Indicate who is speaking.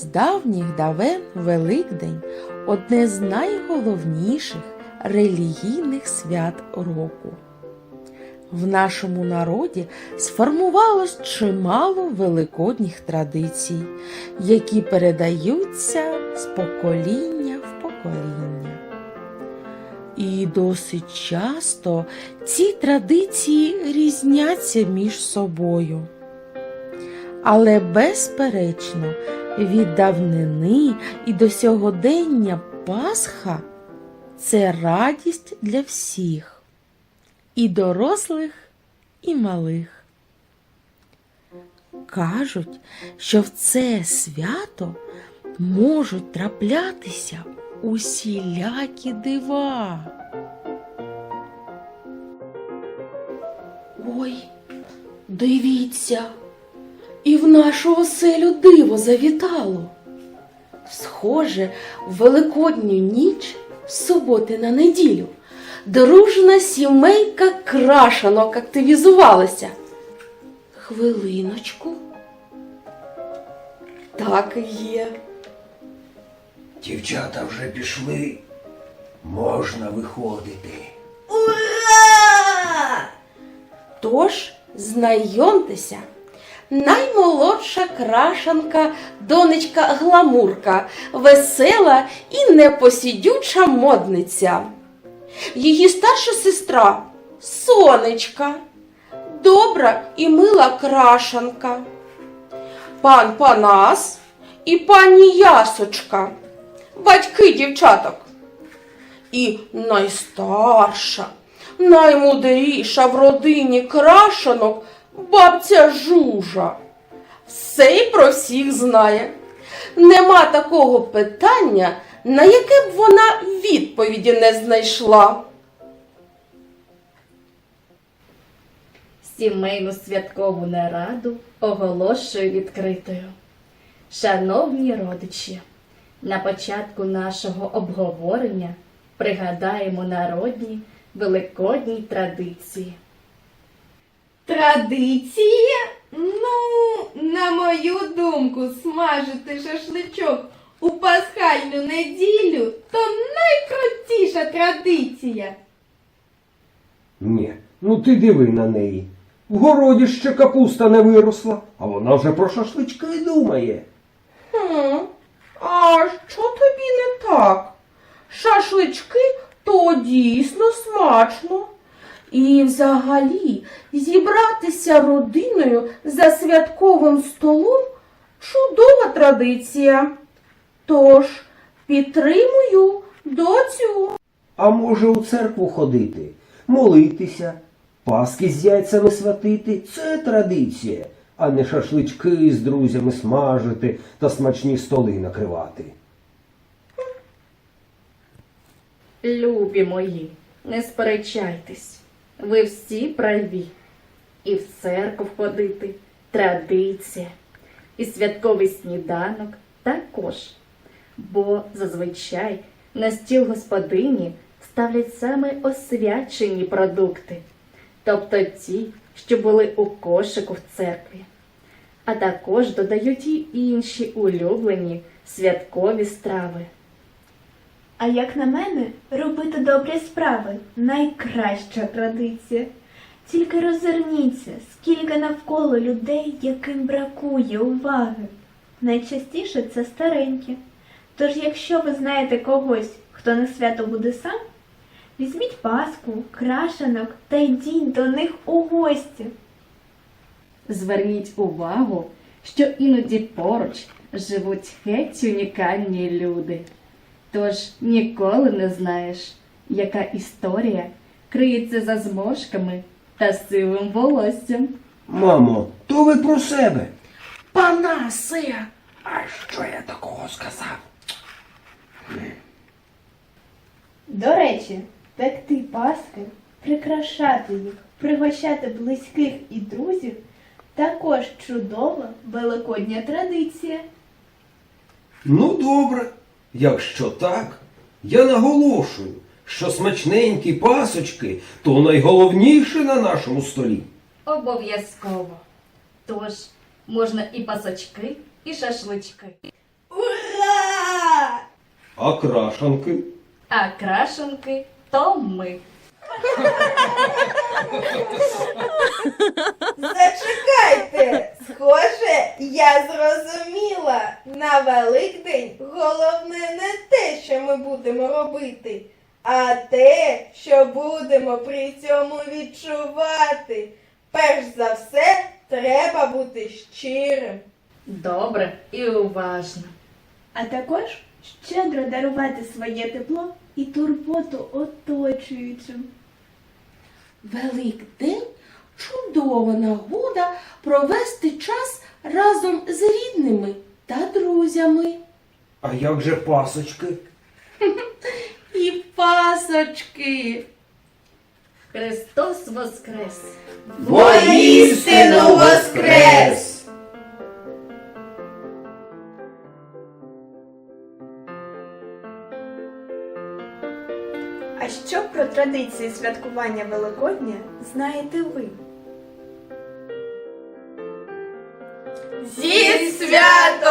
Speaker 1: З давніх давен Великдень одне з найголовніших релігійних свят року. В нашому народі сформувалось чимало великодніх традицій, які передаються з покоління в покоління. І досить часто ці традиції різняться між собою. Але безперечно, від давнини і до сьогодення Пасха це радість для всіх, і дорослих, і малих. Кажуть, що в це свято можуть траплятися усілякі дива. Ой, дивіться, і в нашу оселю диво завітало. Схоже, в великодню ніч з суботи на неділю дружна сімейка крашанок активізувалася. Хвилиночку. Так і є.
Speaker 2: Дівчата вже пішли. Можна виходити.
Speaker 3: Ура!
Speaker 1: Тож знайомтеся, наймолодша крашанка, донечка гламурка, весела і непосідюча модниця. Її старша сестра сонечка, добра і мила крашанка. Пан Панас і пані Ясочка, батьки дівчаток. І найстарша, наймудріша в родині крашанок бабця Жужа. Все й про всіх знає. Нема такого питання, на яке б вона відповіді не знайшла.
Speaker 4: Сімейну святкову нараду оголошую відкритою. Шановні родичі, на початку нашого обговорення пригадаємо народні великодні традиції.
Speaker 3: Традиція? Ну, на мою думку, смажити шашличок у пасхальну неділю то найкрутіша традиція.
Speaker 2: Ні, ну ти диви на неї. В городі ще капуста не виросла, а вона вже про шашлички думає.
Speaker 1: Хм, а що тобі не так? Шашлички то дійсно смачно. І взагалі зібратися родиною за святковим столом чудова традиція. Тож підтримую доцю.
Speaker 2: А може у церкву ходити, молитися, паски з яйцями святити це традиція, а не шашлички з друзями смажити та смачні столи накривати.
Speaker 4: Любі мої, не сперечайтесь, ви всі праві. І в церкву ходити традиція, і святковий сніданок також. Бо зазвичай на стіл господині ставлять саме освячені продукти, тобто ті, що були у кошику в церкві. А також додають і інші улюблені святкові страви.
Speaker 5: А як на мене, робити добрі справи найкраща традиція. Тільки розверніться, скільки навколо людей, яким бракує уваги. Найчастіше це старенькі. Тож, якщо ви знаєте когось, хто на свято буде сам, візьміть паску, крашенок та йдіть до них у гості.
Speaker 4: Зверніть увагу, що іноді поруч живуть геть унікальні люди. Тож ніколи не знаєш, яка історія криється за зможками та сивим волоссям.
Speaker 2: Мамо, то ви про себе.
Speaker 1: Панасе!
Speaker 2: А що я такого сказав?
Speaker 5: До речі, пекти паски, прикрашати їх, пригощати близьких і друзів також чудова великодня традиція.
Speaker 2: Ну, добре. Якщо так, я наголошую, що смачненькі пасочки то найголовніше на нашому столі.
Speaker 4: Обов'язково. Тож можна і пасочки, і шашлички.
Speaker 3: У
Speaker 2: А крашанки?
Speaker 4: А крашенки то ми.
Speaker 3: Зачекайте, схоже, я зрозуміла. На Великдень головне не те, що ми будемо робити, а те, що будемо при цьому відчувати. Перш за все, треба бути щирим.
Speaker 4: Добре і уважно.
Speaker 5: А також щедро дарувати своє тепло і турботу оточуючим.
Speaker 1: Великдень чудова нагода провести час разом з рідними та друзями.
Speaker 2: А як же пасочки?
Speaker 1: І пасочки.
Speaker 4: Христос Воскрес!
Speaker 3: Воістину воскрес!
Speaker 5: А що про традиції святкування Великодня знаєте ви?
Speaker 3: Зі святом!